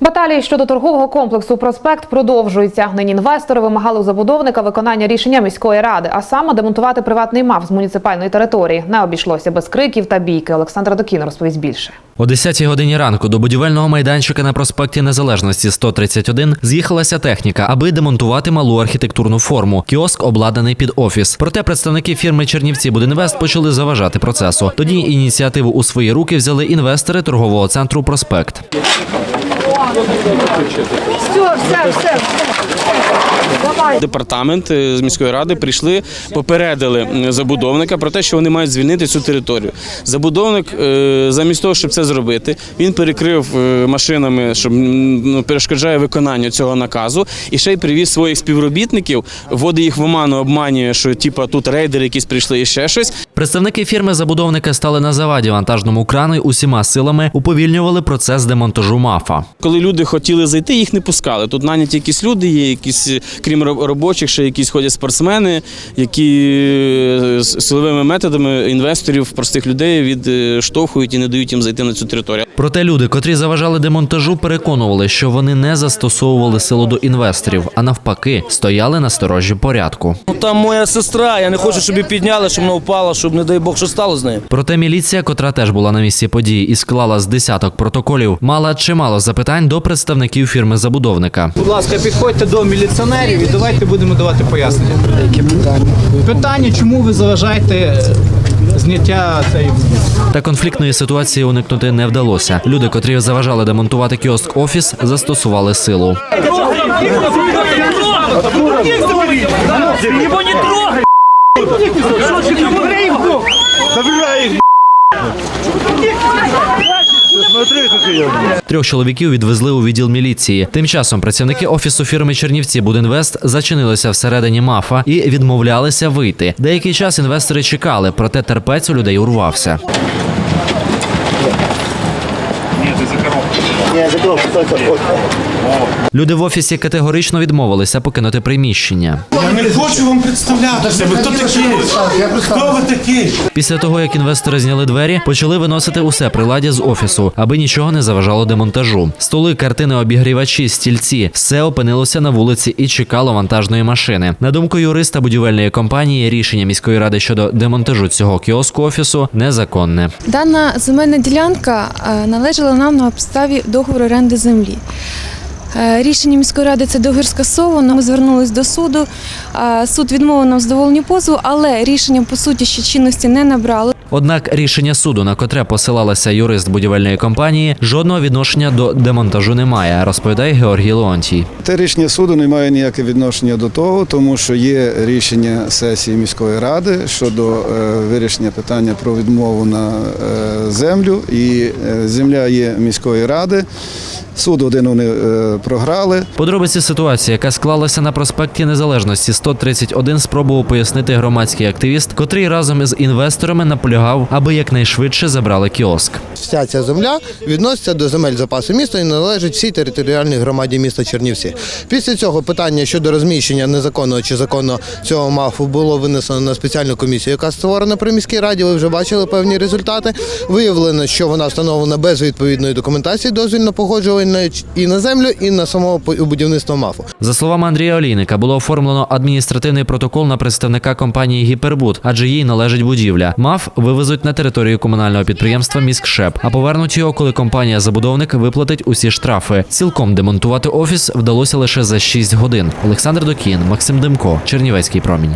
Баталії щодо торгового комплексу Проспект продовжуються. Нині інвестори вимагали у забудовника виконання рішення міської ради, а саме демонтувати приватний МАФ з муніципальної території. Не обійшлося без криків та бійки. Олександр Докін розповість більше. О 10-й годині ранку до будівельного майданчика на проспекті Незалежності 131 з'їхалася техніка, аби демонтувати малу архітектурну форму. Кіоск обладнаний під офіс. Проте представники фірми Чернівці Будінвест почали заважати процесу. Тоді ініціативу у свої руки взяли інвестори торгового центру Проспект. Департамент е, з міської ради прийшли, попередили забудовника про те, що вони мають звільнити цю територію. Забудовник, е, замість того, щоб це зробити, він перекрив е, машинами, щоб ну, перешкоджає виконанню цього наказу, і ще й привіз своїх співробітників, вводить їх в оману, обманює, що типа тут рейдери якісь прийшли і ще щось. Представники фірми забудовника стали на заваді вантажному крану і усіма силами уповільнювали процес демонтажу мафа. Коли люди хотіли зайти, їх не пускали. Тут наняті якісь люди, є якісь, е, крім робочих, ще якісь ходять спортсмени, які е, з силовими методами інвесторів, простих людей відштовхують і не дають їм зайти на цю територію. Проте люди, котрі заважали демонтажу, переконували, що вони не застосовували силу до інвесторів, а навпаки, стояли на сторожі порядку. Ну, Там моя сестра, я не хочу, щоб її підняли, щоб вона впала, щоб, не дай Бог, що стало з нею. Проте міліція, котра теж була на місці події і склала з десяток протоколів, мала чимало запитань до представників фірми забудовника. Будь ласка, підходьте до міліціонерів і давайте будемо давати пояснення. Які питання? Питання, чому ви заважаєте е, зняття цієї Та конфліктної ситуації уникнути не вдалося. Люди, котрі заважали демонтувати кіоск офіс, застосували силу. Його не трогай! Трьох чоловіків відвезли у відділ міліції. Тим часом працівники офісу фірми Чернівці Будінвест зачинилися всередині мафа і відмовлялися вийти. Деякий час інвестори чекали, проте терпець у людей урвався. Люди в офісі категорично відмовилися покинути приміщення. Я не хочу вам представлятися. Ви хто такі? Хто ви такі? Після того, як інвестори зняли двері, почали виносити усе приладдя з офісу, аби нічого не заважало демонтажу. Столи, картини, обігрівачі, стільці все опинилося на вулиці і чекало вантажної машини. На думку юриста будівельної компанії, рішення міської ради щодо демонтажу цього кіоску офісу незаконне. Дана земельна ділянка е, належала нам на підставі договору оренди землі. Е, Рішення міської ради це договір скасовано. Ми звернулись до суду. Е, Суд відмовив нам в позову, але рішення по суті ще чинності не набрало. Однак рішення суду, на котре посилалася юрист будівельної компанії, жодного відношення до демонтажу немає, розповідає Георгій Леонтій. Те рішення суду не має ніяке відношення до того, тому що є рішення сесії міської ради щодо е, вирішення питання про відмову на землю, і земля є міської ради. Суд один вони е, програли. Подробиці ситуації, яка склалася на проспекті Незалежності 131, спробував пояснити громадський активіст, котрий разом із інвесторами наполягав, аби якнайшвидше забрали кіоск. Вся ця земля відноситься до земель запасу міста і належить всій територіальній громаді міста Чернівці. Після цього питання щодо розміщення незаконного чи законного цього мафу було винесено на спеціальну комісію, яка створена при міській раді. Ви вже бачили певні результати. Виявлено, що вона встановлена без відповідної документації дозвільно погоджувальної і на землю, і на самого будівництва мафу. За словами Андрія Олійника, було оформлено адміністративний протокол на представника компанії Гіпербуд, адже їй належить будівля. МАФ вивезуть на територію комунального підприємства Міськшеп, а повернуть його, коли компанія-забудовник виплатить усі штрафи. Цілком демонтувати офіс вдалося лише за 6 годин. Олександр Докін, Максим Демко, Чернівецький промінь.